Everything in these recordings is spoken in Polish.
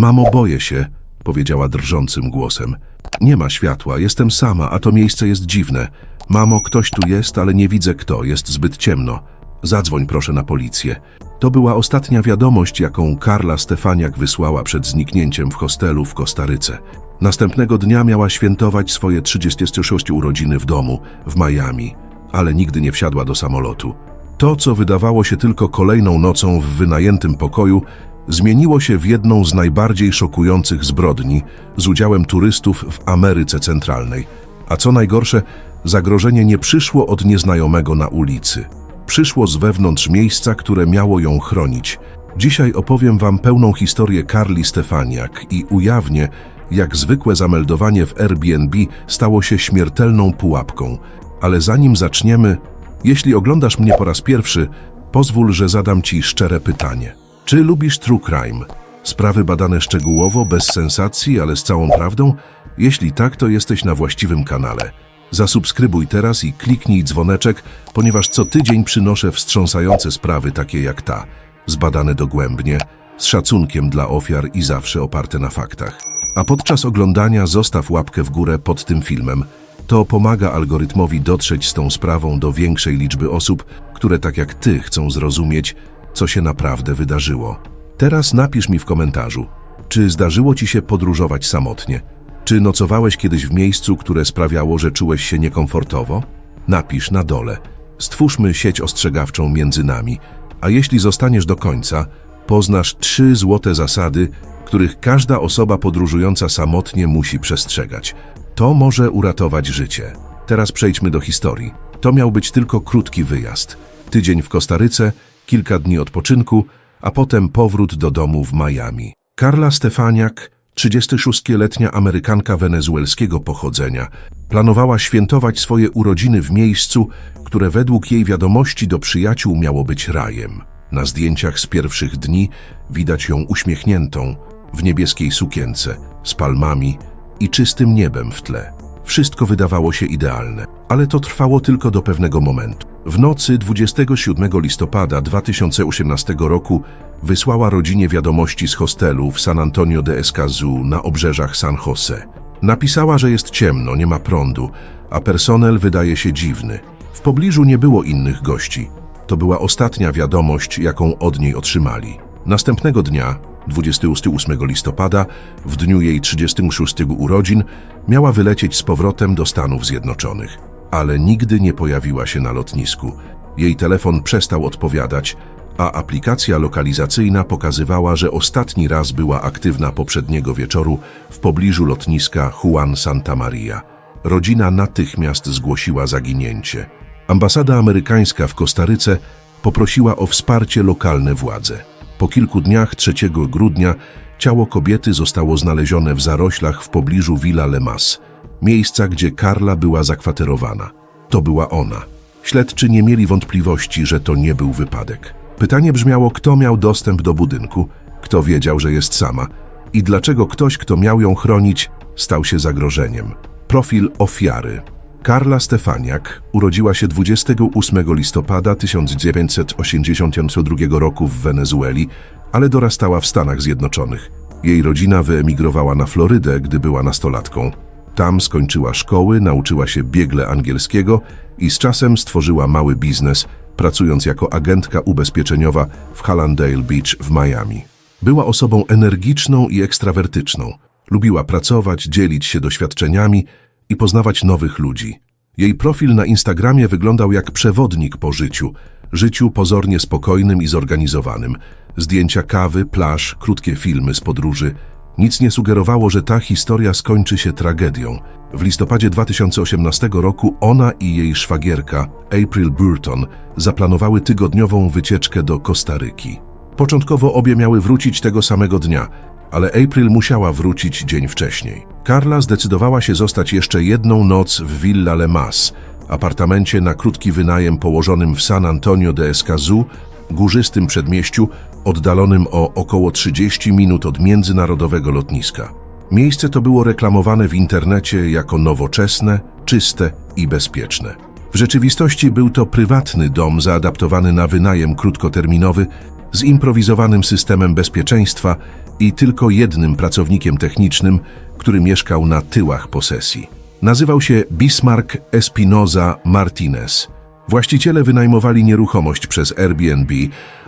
Mamo, boję się, powiedziała drżącym głosem. Nie ma światła, jestem sama, a to miejsce jest dziwne. Mamo, ktoś tu jest, ale nie widzę kto, jest zbyt ciemno. Zadzwoń proszę na policję. To była ostatnia wiadomość, jaką Karla Stefaniak wysłała przed zniknięciem w hostelu w Kostaryce. Następnego dnia miała świętować swoje 36 urodziny w domu, w Miami, ale nigdy nie wsiadła do samolotu. To, co wydawało się tylko kolejną nocą w wynajętym pokoju, zmieniło się w jedną z najbardziej szokujących zbrodni z udziałem turystów w Ameryce Centralnej. A co najgorsze, zagrożenie nie przyszło od nieznajomego na ulicy. Przyszło z wewnątrz miejsca, które miało ją chronić. Dzisiaj opowiem wam pełną historię Karli Stefaniak i ujawnię, jak zwykłe zameldowanie w Airbnb stało się śmiertelną pułapką. Ale zanim zaczniemy, jeśli oglądasz mnie po raz pierwszy, pozwól, że zadam ci szczere pytanie. Czy lubisz true crime? Sprawy badane szczegółowo, bez sensacji, ale z całą prawdą? Jeśli tak, to jesteś na właściwym kanale. Zasubskrybuj teraz i kliknij dzwoneczek, ponieważ co tydzień przynoszę wstrząsające sprawy takie jak ta, zbadane dogłębnie, z szacunkiem dla ofiar i zawsze oparte na faktach. A podczas oglądania zostaw łapkę w górę pod tym filmem. To pomaga algorytmowi dotrzeć z tą sprawą do większej liczby osób, które tak jak ty chcą zrozumieć, co się naprawdę wydarzyło. Teraz napisz mi w komentarzu, czy zdarzyło ci się podróżować samotnie? Czy nocowałeś kiedyś w miejscu, które sprawiało, że czułeś się niekomfortowo? Napisz na dole. Stwórzmy sieć ostrzegawczą między nami, a jeśli zostaniesz do końca, poznasz trzy złote zasady, których każda osoba podróżująca samotnie musi przestrzegać. To może uratować życie. Teraz przejdźmy do historii. To miał być tylko krótki wyjazd. Tydzień w Kostaryce, kilka dni odpoczynku, a potem powrót do domu w Miami. Karla Stefaniak, 36-letnia Amerykanka wenezuelskiego pochodzenia, planowała świętować swoje urodziny w miejscu, które według jej wiadomości do przyjaciół miało być rajem. Na zdjęciach z pierwszych dni widać ją uśmiechniętą, w niebieskiej sukience, z palmami i czystym niebem w tle. Wszystko wydawało się idealne, ale to trwało tylko do pewnego momentu. W nocy 27 listopada 2018 roku wysłała rodzinie wiadomości z hostelu w San Antonio de Escazú na obrzeżach San Jose. Napisała, że jest ciemno, nie ma prądu, a personel wydaje się dziwny. W pobliżu nie było innych gości. To była ostatnia wiadomość, jaką od niej otrzymali. Następnego dnia, 28 listopada, w dniu jej 36 urodzin, miała wylecieć z powrotem do Stanów Zjednoczonych, ale nigdy nie pojawiła się na lotnisku. Jej telefon przestał odpowiadać, a aplikacja lokalizacyjna pokazywała, że ostatni raz była aktywna poprzedniego wieczoru w pobliżu lotniska Juan Santa Maria. Rodzina natychmiast zgłosiła zaginięcie. Ambasada amerykańska w Kostaryce poprosiła o wsparcie lokalne władze. Po kilku dniach 3 grudnia ciało kobiety zostało znalezione w zaroślach w pobliżu Villa Lemas, miejsca, gdzie Karla była zakwaterowana. To była ona. Śledczy nie mieli wątpliwości, że to nie był wypadek. Pytanie brzmiało, kto miał dostęp do budynku, kto wiedział, że jest sama i dlaczego ktoś, kto miał ją chronić, stał się zagrożeniem. Profil ofiary. Karla Stefaniak urodziła się 28 listopada 1982 roku w Wenezueli, ale dorastała w Stanach Zjednoczonych. Jej rodzina wyemigrowała na Florydę, gdy była nastolatką. Tam skończyła szkoły, nauczyła się biegle angielskiego i z czasem stworzyła mały biznes, pracując jako agentka ubezpieczeniowa w Hallandale Beach w Miami. Była osobą energiczną i ekstrawertyczną. Lubiła pracować, dzielić się doświadczeniami i poznawać nowych ludzi. Jej profil na Instagramie wyglądał jak przewodnik po życiu, życiu pozornie spokojnym i zorganizowanym. Zdjęcia kawy, plaż, krótkie filmy z podróży. Nic nie sugerowało, że ta historia skończy się tragedią. W listopadzie 2018 roku ona i jej szwagierka, April Burton, zaplanowały tygodniową wycieczkę do Kostaryki. Początkowo obie miały wrócić tego samego dnia, ale April musiała wrócić dzień wcześniej. Karla zdecydowała się zostać jeszcze jedną noc w Villa Le Mas, apartamencie na krótki wynajem położonym w San Antonio de Escazú, górzystym przedmieściu oddalonym o około 30 minut od międzynarodowego lotniska. Miejsce to było reklamowane w internecie jako nowoczesne, czyste i bezpieczne. W rzeczywistości był to prywatny dom zaadaptowany na wynajem krótkoterminowy z improwizowanym systemem bezpieczeństwa i tylko jednym pracownikiem technicznym, który mieszkał na tyłach posesji. Nazywał się Bismarck Espinoza Martinez. Właściciele wynajmowali nieruchomość przez Airbnb,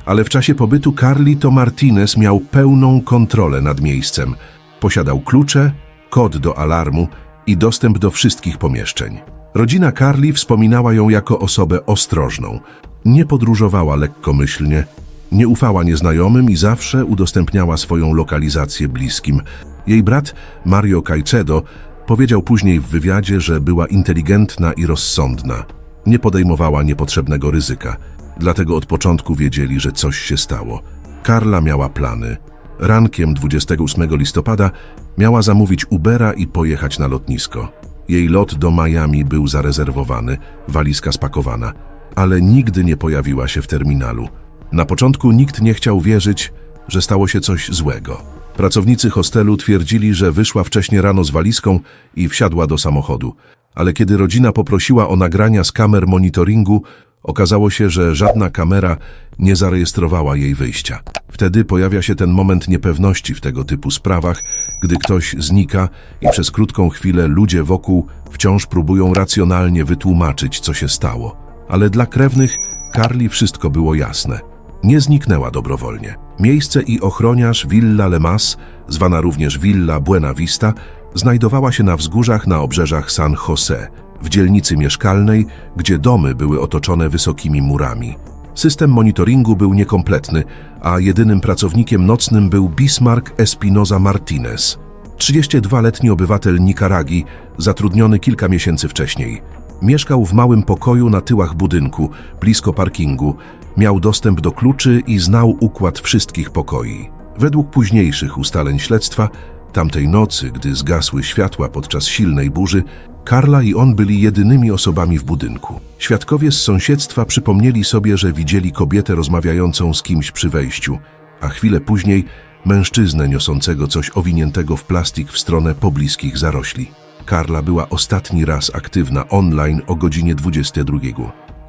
ale w czasie pobytu Carli to Martinez miał pełną kontrolę nad miejscem. Posiadał klucze, kod do alarmu i dostęp do wszystkich pomieszczeń. Rodzina Carli wspominała ją jako osobę ostrożną. Nie podróżowała lekkomyślnie, nie ufała nieznajomym i zawsze udostępniała swoją lokalizację bliskim. Jej brat, Mario Caicedo, powiedział później w wywiadzie, że była inteligentna i rozsądna. Nie podejmowała niepotrzebnego ryzyka. Dlatego od początku wiedzieli, że coś się stało. Karla miała plany. Rankiem 28 listopada miała zamówić Ubera i pojechać na lotnisko. Jej lot do Miami był zarezerwowany, walizka spakowana, ale nigdy nie pojawiła się w terminalu. Na początku nikt nie chciał wierzyć, że stało się coś złego. Pracownicy hostelu twierdzili, że wyszła wcześnie rano z walizką i wsiadła do samochodu. Ale kiedy rodzina poprosiła o nagrania z kamer monitoringu, okazało się, że żadna kamera nie zarejestrowała jej wyjścia. Wtedy pojawia się ten moment niepewności w tego typu sprawach, gdy ktoś znika i przez krótką chwilę ludzie wokół wciąż próbują racjonalnie wytłumaczyć, co się stało. Ale dla krewnych Carli wszystko było jasne. Nie zniknęła dobrowolnie. Miejsce i ochroniarz Villa Lemas, zwana również Villa Buena Vista, znajdowała się na wzgórzach na obrzeżach San Jose, w dzielnicy mieszkalnej, gdzie domy były otoczone wysokimi murami. System monitoringu był niekompletny, a jedynym pracownikiem nocnym był Bismarck Espinoza Martinez, 32-letni obywatel Nikaragi, zatrudniony kilka miesięcy wcześniej. Mieszkał w małym pokoju na tyłach budynku, blisko parkingu, miał dostęp do kluczy i znał układ wszystkich pokoi. Według późniejszych ustaleń śledztwa, tamtej nocy, gdy zgasły światła podczas silnej burzy, Karla i on byli jedynymi osobami w budynku. Świadkowie z sąsiedztwa przypomnieli sobie, że widzieli kobietę rozmawiającą z kimś przy wejściu, a chwilę później mężczyznę niosącego coś owiniętego w plastik w stronę pobliskich zarośli. Karla była ostatni raz aktywna online o godzinie 22.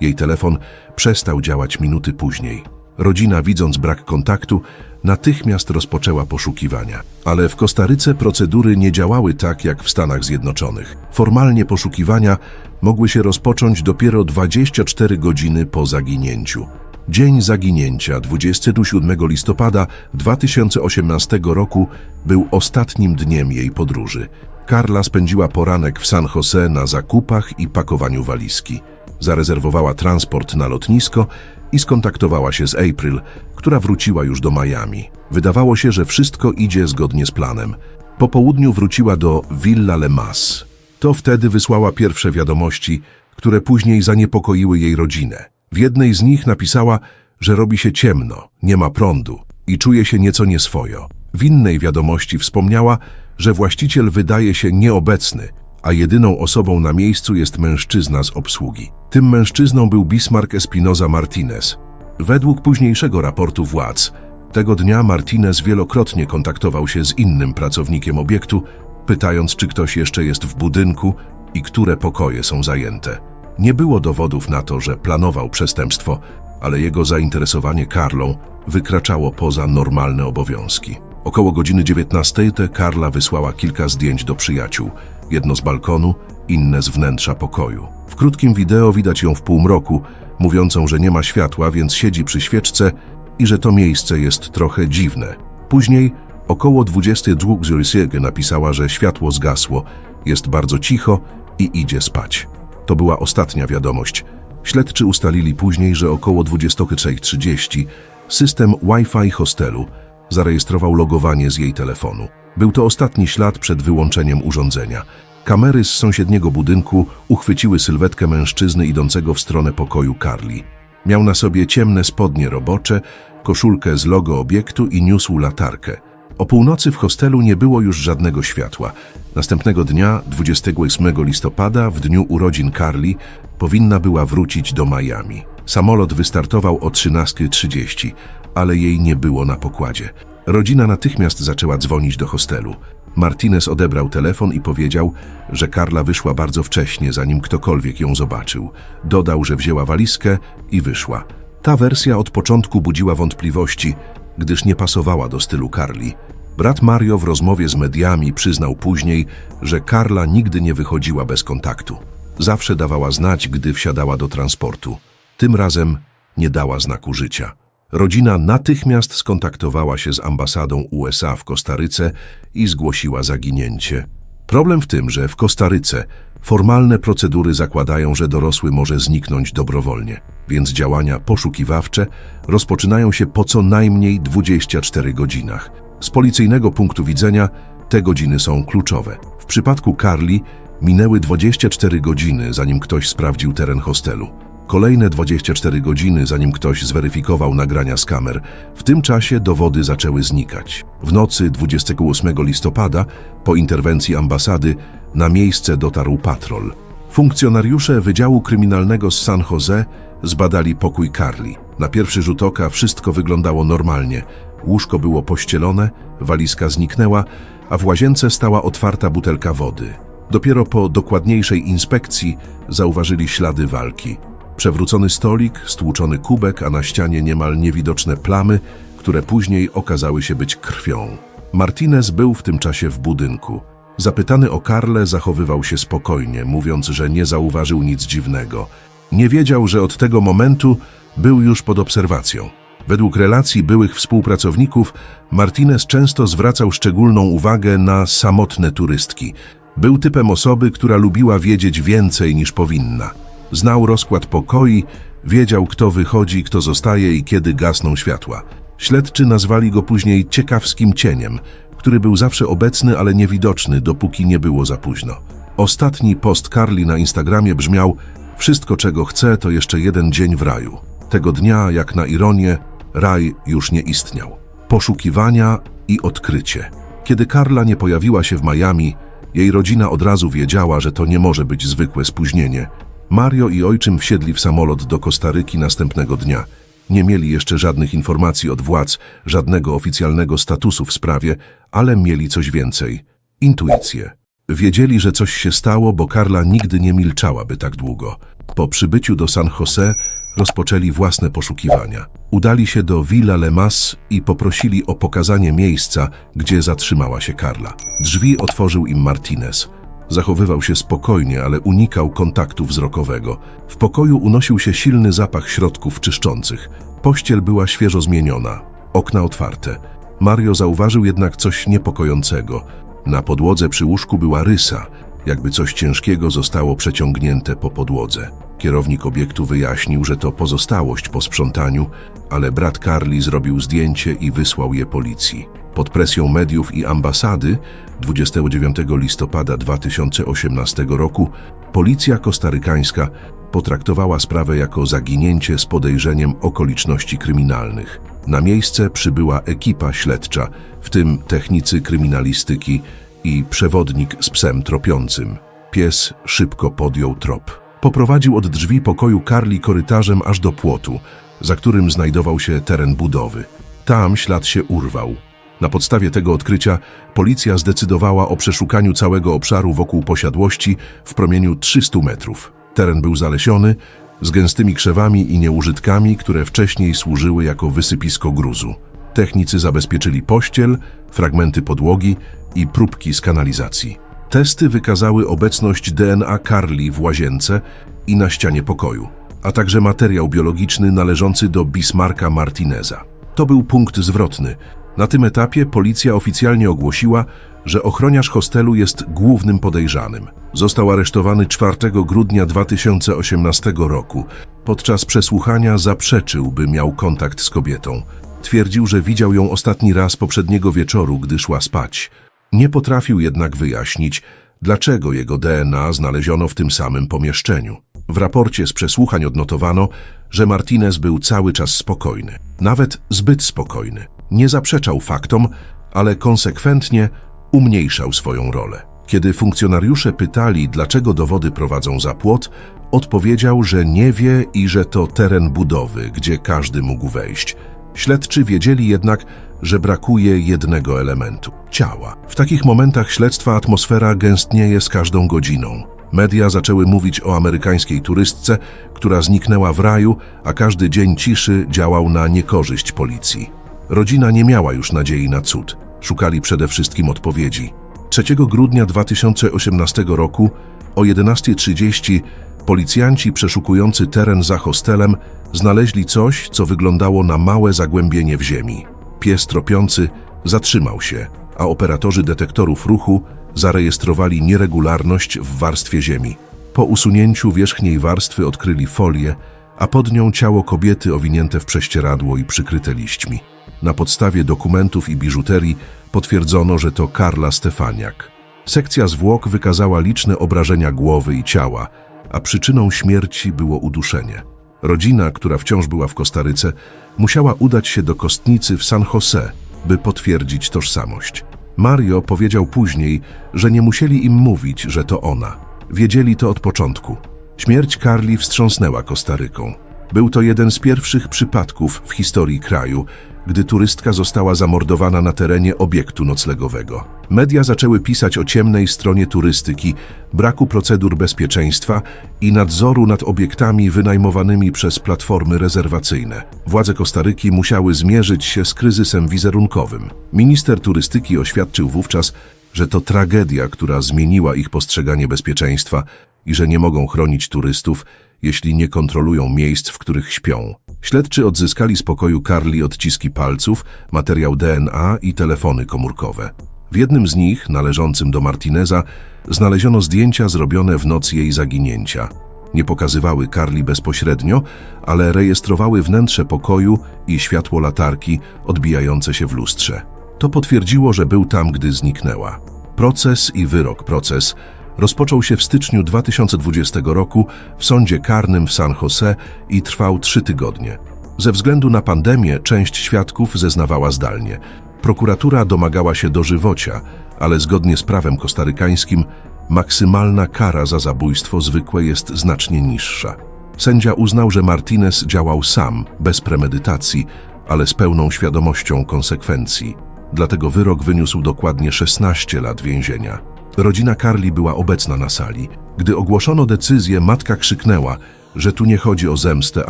Jej telefon przestał działać minuty później. Rodzina, widząc brak kontaktu, natychmiast rozpoczęła poszukiwania. Ale w Kostaryce procedury nie działały tak jak w Stanach Zjednoczonych. Formalnie poszukiwania mogły się rozpocząć dopiero 24 godziny po zaginięciu. Dzień zaginięcia, 27 listopada 2018 roku, był ostatnim dniem jej podróży. Karla spędziła poranek w San Jose na zakupach i pakowaniu walizki. Zarezerwowała transport na lotnisko i skontaktowała się z April, która wróciła już do Miami. Wydawało się, że wszystko idzie zgodnie z planem. Po południu wróciła do Villa Le Mas. To wtedy wysłała pierwsze wiadomości, które później zaniepokoiły jej rodzinę. W jednej z nich napisała, że robi się ciemno, nie ma prądu i czuje się nieco nieswojo. W innej wiadomości wspomniała, że właściciel wydaje się nieobecny, a jedyną osobą na miejscu jest mężczyzna z obsługi. Tym mężczyzną był Bismarck Espinoza Martinez. Według późniejszego raportu władz, tego dnia Martinez wielokrotnie kontaktował się z innym pracownikiem obiektu, pytając, czy ktoś jeszcze jest w budynku i które pokoje są zajęte. Nie było dowodów na to, że planował przestępstwo, ale jego zainteresowanie Karlą wykraczało poza normalne obowiązki. Około godziny 19 te Karla wysłała kilka zdjęć do przyjaciół, jedno z balkonu, inne z wnętrza pokoju. W krótkim wideo widać ją w półmroku, mówiącą, że nie ma światła, więc siedzi przy świeczce i że to miejsce jest trochę dziwne. Później, około 22.00 napisała, że światło zgasło, jest bardzo cicho i idzie spać. To była ostatnia wiadomość. Śledczy ustalili później, że około 23.30 system Wi-Fi hostelu zarejestrował logowanie z jej telefonu. Był to ostatni ślad przed wyłączeniem urządzenia. Kamery z sąsiedniego budynku uchwyciły sylwetkę mężczyzny idącego w stronę pokoju Carli. Miał na sobie ciemne spodnie robocze, koszulkę z logo obiektu i niósł latarkę. O północy w hostelu nie było już żadnego światła. Następnego dnia, 28 listopada, w dniu urodzin Carli, powinna była wrócić do Miami. Samolot wystartował o 13.30, ale jej nie było na pokładzie. Rodzina natychmiast zaczęła dzwonić do hostelu. Martinez odebrał telefon i powiedział, że Karla wyszła bardzo wcześnie, zanim ktokolwiek ją zobaczył. Dodał, że wzięła walizkę i wyszła. Ta wersja od początku budziła wątpliwości, gdyż nie pasowała do stylu Karli. Brat Mario w rozmowie z mediami przyznał później, że Karla nigdy nie wychodziła bez kontaktu. Zawsze dawała znać, gdy wsiadała do transportu. Tym razem nie dała znaku życia. Rodzina natychmiast skontaktowała się z ambasadą USA w Kostaryce i zgłosiła zaginięcie. Problem w tym, że w Kostaryce formalne procedury zakładają, że dorosły może zniknąć dobrowolnie, więc działania poszukiwawcze rozpoczynają się po co najmniej 24 godzinach. Z policyjnego punktu widzenia te godziny są kluczowe. W przypadku Carly minęły 24 godziny, zanim ktoś sprawdził teren hostelu. Kolejne 24 godziny, zanim ktoś zweryfikował nagrania z kamer. W tym czasie dowody zaczęły znikać. W nocy 28 listopada, po interwencji ambasady, na miejsce dotarł patrol. Funkcjonariusze Wydziału Kryminalnego z San Jose zbadali pokój Carly. Na pierwszy rzut oka wszystko wyglądało normalnie. Łóżko było pościelone, walizka zniknęła, a w łazience stała otwarta butelka wody. Dopiero po dokładniejszej inspekcji zauważyli ślady walki. Przewrócony stolik, stłuczony kubek, a na ścianie niemal niewidoczne plamy, które później okazały się być krwią. Martinez był w tym czasie w budynku. Zapytany o Karle zachowywał się spokojnie, mówiąc, że nie zauważył nic dziwnego. Nie wiedział, że od tego momentu był już pod obserwacją. Według relacji byłych współpracowników, Martinez często zwracał szczególną uwagę na samotne turystki. Był typem osoby, która lubiła wiedzieć więcej niż powinna. Znał rozkład pokoi, wiedział kto wychodzi, kto zostaje i kiedy gasną światła. Śledczy nazwali go później ciekawskim cieniem, który był zawsze obecny, ale niewidoczny, dopóki nie było za późno. Ostatni post Carly na Instagramie brzmiał Wszystko czego chcę to jeszcze jeden dzień w raju. Tego dnia, jak na ironię, raj już nie istniał. Poszukiwania i odkrycie. Kiedy Karla nie pojawiła się w Miami, jej rodzina od razu wiedziała, że to nie może być zwykłe spóźnienie. Mario i ojczym wsiedli w samolot do Kostaryki następnego dnia. Nie mieli jeszcze żadnych informacji od władz, żadnego oficjalnego statusu w sprawie, ale mieli coś więcej. Intuicję. Wiedzieli, że coś się stało, bo Karla nigdy nie milczałaby tak długo. Po przybyciu do San Jose rozpoczęli własne poszukiwania. Udali się do Villa Lemas i poprosili o pokazanie miejsca, gdzie zatrzymała się Karla. Drzwi otworzył im Martinez. Zachowywał się spokojnie, ale unikał kontaktu wzrokowego. W pokoju unosił się silny zapach środków czyszczących. Pościel była świeżo zmieniona, okna otwarte. Mario zauważył jednak coś niepokojącego. Na podłodze przy łóżku była rysa, jakby coś ciężkiego zostało przeciągnięte po podłodze. Kierownik obiektu wyjaśnił, że to pozostałość po sprzątaniu, ale brat Carly zrobił zdjęcie i wysłał je policji. Pod presją mediów i ambasady 29 listopada 2018 roku policja kostarykańska potraktowała sprawę jako zaginięcie z podejrzeniem okoliczności kryminalnych. Na miejsce przybyła ekipa śledcza, w tym technicy kryminalistyki i przewodnik z psem tropiącym. Pies szybko podjął trop. Poprowadził od drzwi pokoju Karli korytarzem aż do płotu, za którym znajdował się teren budowy. Tam ślad się urwał. Na podstawie tego odkrycia policja zdecydowała o przeszukaniu całego obszaru wokół posiadłości w promieniu 300 metrów. Teren był zalesiony, z gęstymi krzewami i nieużytkami, które wcześniej służyły jako wysypisko gruzu. Technicy zabezpieczyli pościel, fragmenty podłogi i próbki z kanalizacji. Testy wykazały obecność DNA Carly w łazience i na ścianie pokoju, a także materiał biologiczny należący do Bismarcka Martineza. To był punkt zwrotny. Na tym etapie policja oficjalnie ogłosiła, że ochroniarz hostelu jest głównym podejrzanym. Został aresztowany 4 grudnia 2018 roku. Podczas przesłuchania zaprzeczył, by miał kontakt z kobietą. Twierdził, że widział ją ostatni raz poprzedniego wieczoru, gdy szła spać. Nie potrafił jednak wyjaśnić, dlaczego jego DNA znaleziono w tym samym pomieszczeniu. W raporcie z przesłuchań odnotowano, że Martinez był cały czas spokojny, nawet zbyt spokojny. Nie zaprzeczał faktom, ale konsekwentnie umniejszał swoją rolę. Kiedy funkcjonariusze pytali, dlaczego dowody prowadzą za płot, odpowiedział, że nie wie i że to teren budowy, gdzie każdy mógł wejść. Śledczy wiedzieli jednak, że brakuje jednego elementu ciała. W takich momentach śledztwa atmosfera gęstnieje z każdą godziną. Media zaczęły mówić o amerykańskiej turystce, która zniknęła w raju, a każdy dzień ciszy działał na niekorzyść policji. Rodzina nie miała już nadziei na cud. Szukali przede wszystkim odpowiedzi. 3 grudnia 2018 roku o 11.30 policjanci przeszukujący teren za hostelem znaleźli coś, co wyglądało na małe zagłębienie w ziemi. Pies tropiący zatrzymał się, a operatorzy detektorów ruchu zarejestrowali nieregularność w warstwie ziemi. Po usunięciu wierzchniej warstwy odkryli folię, a pod nią ciało kobiety owinięte w prześcieradło i przykryte liśćmi. Na podstawie dokumentów i biżuterii potwierdzono, że to Karla Stefaniak. Sekcja zwłok wykazała liczne obrażenia głowy i ciała, a przyczyną śmierci było uduszenie. Rodzina, która wciąż była w Kostaryce, musiała udać się do kostnicy w San Jose, by potwierdzić tożsamość. Mario powiedział później, że nie musieli im mówić, że to ona. Wiedzieli to od początku. Śmierć Carli wstrząsnęła Kostaryką. Był to jeden z pierwszych przypadków w historii kraju, gdy turystka została zamordowana na terenie obiektu noclegowego. Media zaczęły pisać o ciemnej stronie turystyki, braku procedur bezpieczeństwa i nadzoru nad obiektami wynajmowanymi przez platformy rezerwacyjne. Władze Kostaryki musiały zmierzyć się z kryzysem wizerunkowym. Minister turystyki oświadczył wówczas, że to tragedia, która zmieniła ich postrzeganie bezpieczeństwa i że nie mogą chronić turystów, jeśli nie kontrolują miejsc, w których śpią. Śledczy odzyskali z pokoju Carli odciski palców, materiał DNA i telefony komórkowe. W jednym z nich, należącym do Martineza, znaleziono zdjęcia zrobione w noc jej zaginięcia. Nie pokazywały Carli bezpośrednio, ale rejestrowały wnętrze pokoju i światło latarki odbijające się w lustrze. To potwierdziło, że był tam, gdy zniknęła. Proces i wyrok proces rozpoczął się w styczniu 2020 roku w sądzie karnym w San Jose i trwał trzy tygodnie. Ze względu na pandemię część świadków zeznawała zdalnie. Prokuratura domagała się dożywocia, ale zgodnie z prawem kostarykańskim maksymalna kara za zabójstwo zwykłe jest znacznie niższa. Sędzia uznał, że Martinez działał sam, bez premedytacji, ale z pełną świadomością konsekwencji. Dlatego wyrok wyniósł dokładnie 16 lat więzienia. Rodzina Carli była obecna na sali. Gdy ogłoszono decyzję, matka krzyknęła, że tu nie chodzi o zemstę,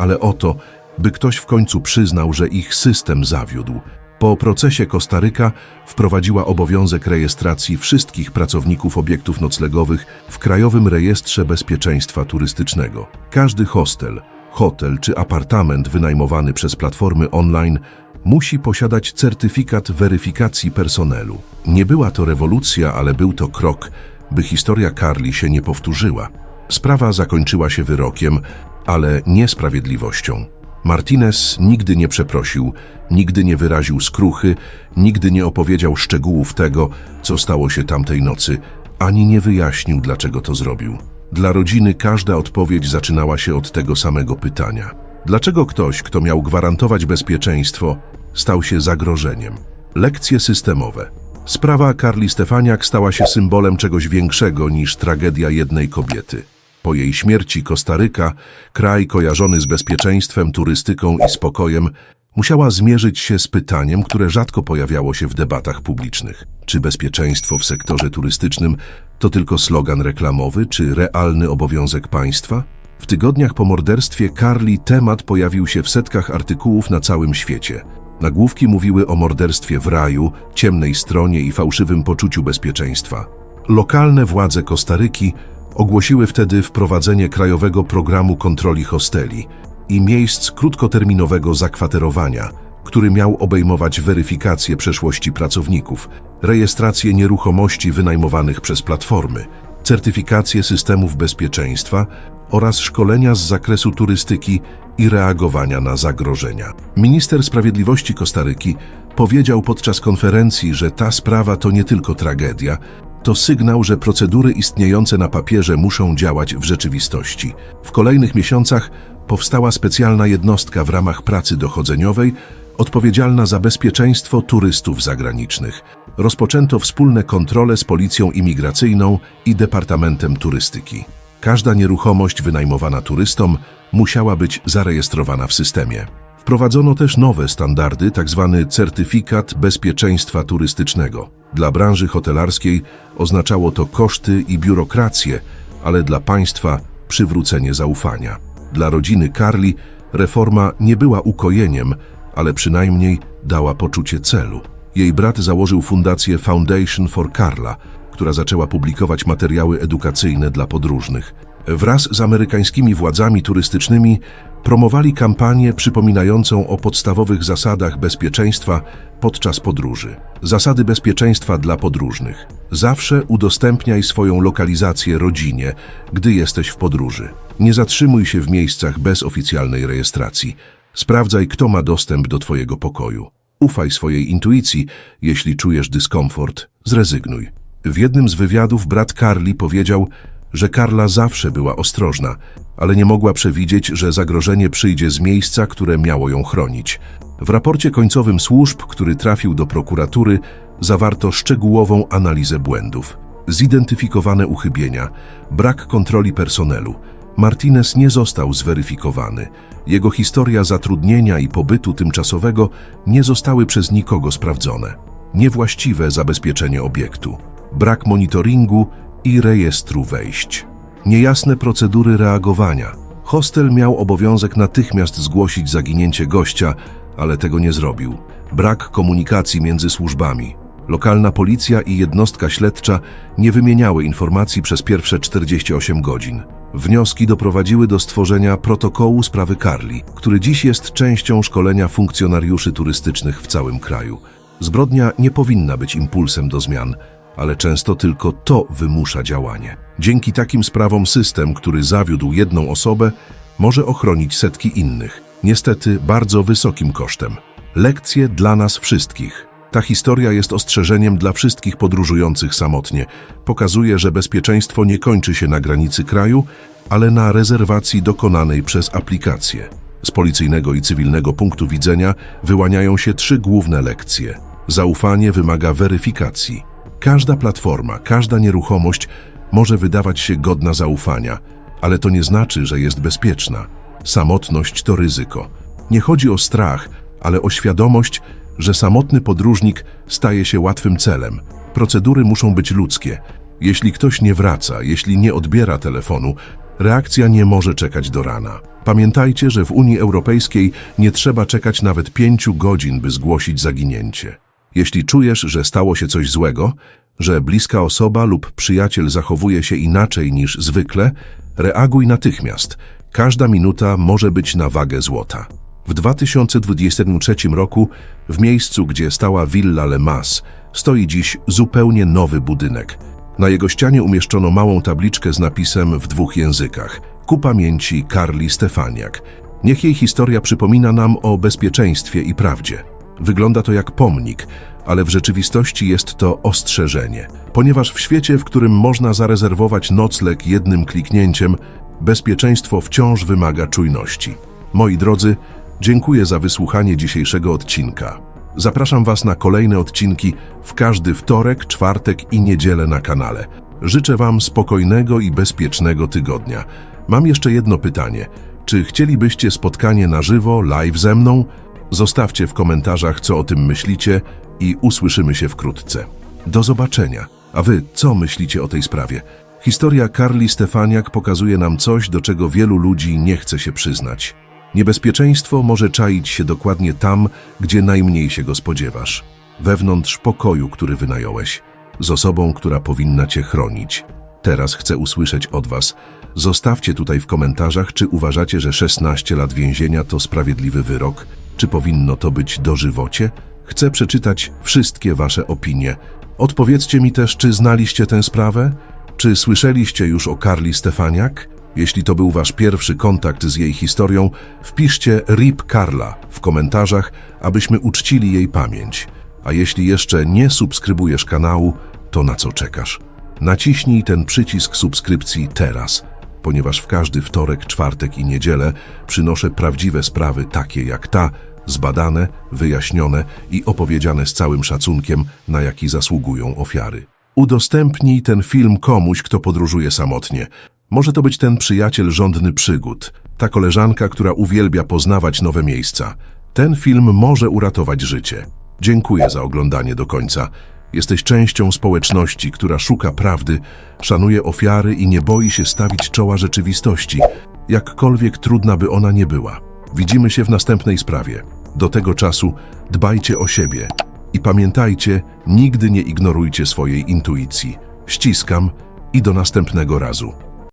ale o to, by ktoś w końcu przyznał, że ich system zawiódł. Po procesie Kostaryka wprowadziła obowiązek rejestracji wszystkich pracowników obiektów noclegowych w Krajowym Rejestrze Bezpieczeństwa Turystycznego. Każdy hostel, hotel czy apartament wynajmowany przez platformy online musi posiadać certyfikat weryfikacji personelu. Nie była to rewolucja, ale był to krok, by historia Carli się nie powtórzyła. Sprawa zakończyła się wyrokiem, ale niesprawiedliwością. Martinez nigdy nie przeprosił, nigdy nie wyraził skruchy, nigdy nie opowiedział szczegółów tego, co stało się tamtej nocy, ani nie wyjaśnił, dlaczego to zrobił. Dla rodziny każda odpowiedź zaczynała się od tego samego pytania. Dlaczego ktoś, kto miał gwarantować bezpieczeństwo, stał się zagrożeniem? Lekcje systemowe. Sprawa Karli Stefaniak stała się symbolem czegoś większego niż tragedia jednej kobiety. Po jej śmierci Kostaryka, kraj kojarzony z bezpieczeństwem, turystyką i spokojem, musiała zmierzyć się z pytaniem, które rzadko pojawiało się w debatach publicznych. Czy bezpieczeństwo w sektorze turystycznym to tylko slogan reklamowy, czy realny obowiązek państwa? W tygodniach po morderstwie Carli temat pojawił się w setkach artykułów na całym świecie. Nagłówki mówiły o morderstwie w raju, ciemnej stronie i fałszywym poczuciu bezpieczeństwa. Lokalne władze Kostaryki ogłosiły wtedy wprowadzenie krajowego programu kontroli hosteli i miejsc krótkoterminowego zakwaterowania, który miał obejmować weryfikację przeszłości pracowników, rejestrację nieruchomości wynajmowanych przez platformy, certyfikację systemów bezpieczeństwa oraz szkolenia z zakresu turystyki i reagowania na zagrożenia. Minister Sprawiedliwości Kostaryki powiedział podczas konferencji, że ta sprawa to nie tylko tragedia, to sygnał, że procedury istniejące na papierze muszą działać w rzeczywistości. W kolejnych miesiącach powstała specjalna jednostka w ramach pracy dochodzeniowej odpowiedzialna za bezpieczeństwo turystów zagranicznych. Rozpoczęto wspólne kontrole z Policją Imigracyjną i Departamentem Turystyki. Każda nieruchomość wynajmowana turystom musiała być zarejestrowana w systemie. Wprowadzono też nowe standardy, tzw. certyfikat bezpieczeństwa turystycznego. Dla branży hotelarskiej oznaczało to koszty i biurokrację, ale dla państwa przywrócenie zaufania. Dla rodziny Carli reforma nie była ukojeniem, ale przynajmniej dała poczucie celu. Jej brat założył fundację Foundation for Carla, która zaczęła publikować materiały edukacyjne dla podróżnych. Wraz z amerykańskimi władzami turystycznymi promowali kampanię przypominającą o podstawowych zasadach bezpieczeństwa podczas podróży. Zasady bezpieczeństwa dla podróżnych. Zawsze udostępniaj swoją lokalizację rodzinie, gdy jesteś w podróży. Nie zatrzymuj się w miejscach bez oficjalnej rejestracji. Sprawdzaj, kto ma dostęp do Twojego pokoju. Ufaj swojej intuicji. Jeśli czujesz dyskomfort, zrezygnuj. W jednym z wywiadów brat Carly powiedział, że Karla zawsze była ostrożna, ale nie mogła przewidzieć, że zagrożenie przyjdzie z miejsca, które miało ją chronić. W raporcie końcowym służb, który trafił do prokuratury, zawarto szczegółową analizę błędów. Zidentyfikowane uchybienia, brak kontroli personelu. Martinez nie został zweryfikowany. Jego historia zatrudnienia i pobytu tymczasowego nie zostały przez nikogo sprawdzone. Niewłaściwe zabezpieczenie obiektu, brak monitoringu i rejestru wejść. Niejasne procedury reagowania. Hostel miał obowiązek natychmiast zgłosić zaginięcie gościa, ale tego nie zrobił. Brak komunikacji między służbami. Lokalna policja i jednostka śledcza nie wymieniały informacji przez pierwsze 48 godzin. Wnioski doprowadziły do stworzenia protokołu sprawy Carli, który dziś jest częścią szkolenia funkcjonariuszy turystycznych w całym kraju. Zbrodnia nie powinna być impulsem do zmian, ale często tylko to wymusza działanie. Dzięki takim sprawom system, który zawiódł jedną osobę, może ochronić setki innych, niestety bardzo wysokim kosztem. Lekcje dla nas wszystkich. Ta historia jest ostrzeżeniem dla wszystkich podróżujących samotnie. Pokazuje, że bezpieczeństwo nie kończy się na granicy kraju, ale na rezerwacji dokonanej przez aplikację. Z policyjnego i cywilnego punktu widzenia wyłaniają się trzy główne lekcje. Zaufanie wymaga weryfikacji. Każda platforma, każda nieruchomość może wydawać się godna zaufania, ale to nie znaczy, że jest bezpieczna. Samotność to ryzyko. Nie chodzi o strach, ale o świadomość, że samotny podróżnik staje się łatwym celem. Procedury muszą być ludzkie. Jeśli ktoś nie wraca, jeśli nie odbiera telefonu, reakcja nie może czekać do rana. Pamiętajcie, że w Unii Europejskiej nie trzeba czekać nawet pięciu godzin, by zgłosić zaginięcie. Jeśli czujesz, że stało się coś złego, że bliska osoba lub przyjaciel zachowuje się inaczej niż zwykle, reaguj natychmiast. Każda minuta może być na wagę złota. W 2023 roku, w miejscu, gdzie stała Villa Le Mas, stoi dziś zupełnie nowy budynek. Na jego ścianie umieszczono małą tabliczkę z napisem w dwóch językach. Ku pamięci Karli Stefaniak. Niech jej historia przypomina nam o bezpieczeństwie i prawdzie. Wygląda to jak pomnik, ale w rzeczywistości jest to ostrzeżenie. Ponieważ w świecie, w którym można zarezerwować nocleg jednym kliknięciem, bezpieczeństwo wciąż wymaga czujności. Moi drodzy, dziękuję za wysłuchanie dzisiejszego odcinka. Zapraszam Was na kolejne odcinki w każdy wtorek, czwartek i niedzielę na kanale. Życzę Wam spokojnego i bezpiecznego tygodnia. Mam jeszcze jedno pytanie. Czy chcielibyście spotkanie na żywo, live ze mną? Zostawcie w komentarzach, co o tym myślicie i usłyszymy się wkrótce. Do zobaczenia. A Wy, co myślicie o tej sprawie? Historia Karli Stefaniak pokazuje nam coś, do czego wielu ludzi nie chce się przyznać. Niebezpieczeństwo może czaić się dokładnie tam, gdzie najmniej się go spodziewasz. Wewnątrz pokoju, który wynająłeś. Z osobą, która powinna cię chronić. Teraz chcę usłyszeć od was. Zostawcie tutaj w komentarzach, czy uważacie, że 16 lat więzienia to sprawiedliwy wyrok, czy powinno to być dożywocie? Chcę przeczytać wszystkie wasze opinie. Odpowiedzcie mi też, czy znaliście tę sprawę? Czy słyszeliście już o Karli Stefaniak? Jeśli to był wasz pierwszy kontakt z jej historią, wpiszcie RIP Karla w komentarzach, abyśmy uczcili jej pamięć. A jeśli jeszcze nie subskrybujesz kanału, to na co czekasz? Naciśnij ten przycisk subskrypcji teraz, ponieważ w każdy wtorek, czwartek i niedzielę przynoszę prawdziwe sprawy takie jak ta, zbadane, wyjaśnione i opowiedziane z całym szacunkiem, na jaki zasługują ofiary. Udostępnij ten film komuś, kto podróżuje samotnie. Może to być ten przyjaciel żądny przygód, ta koleżanka, która uwielbia poznawać nowe miejsca. Ten film może uratować życie. Dziękuję za oglądanie do końca. Jesteś częścią społeczności, która szuka prawdy, szanuje ofiary i nie boi się stawić czoła rzeczywistości, jakkolwiek trudna by ona nie była. Widzimy się w następnej sprawie. Do tego czasu dbajcie o siebie I pamiętajcie, nigdy nie ignorujcie swojej intuicji. Ściskam i do następnego razu.